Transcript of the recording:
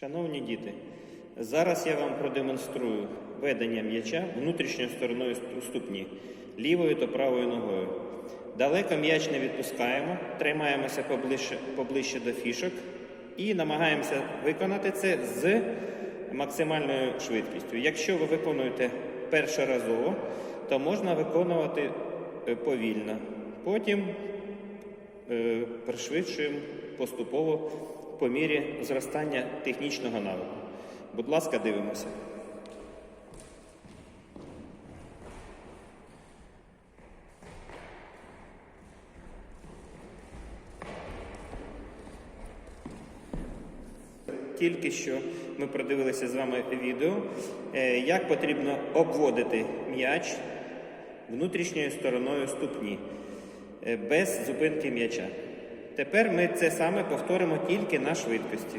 Шановні діти, зараз я вам продемонструю ведення м'яча внутрішньою стороною ступні, лівою та правою ногою. Далеко м'яч не відпускаємо, тримаємося поближче, поближче до фішок і намагаємося виконати це з максимальною швидкістю. Якщо ви виконуєте першоразово, то можна виконувати е, повільно. Потім е, пришвидшуємо поступово по мірі зростання технічного навику. Будь ласка, дивимося. Тільки що ми продивилися з вами відео, е, як потрібно обводити м'яч внутрішньою стороною ступні е, без зупинки м'яча. Тепер ми це саме повторимо тільки на швидкості.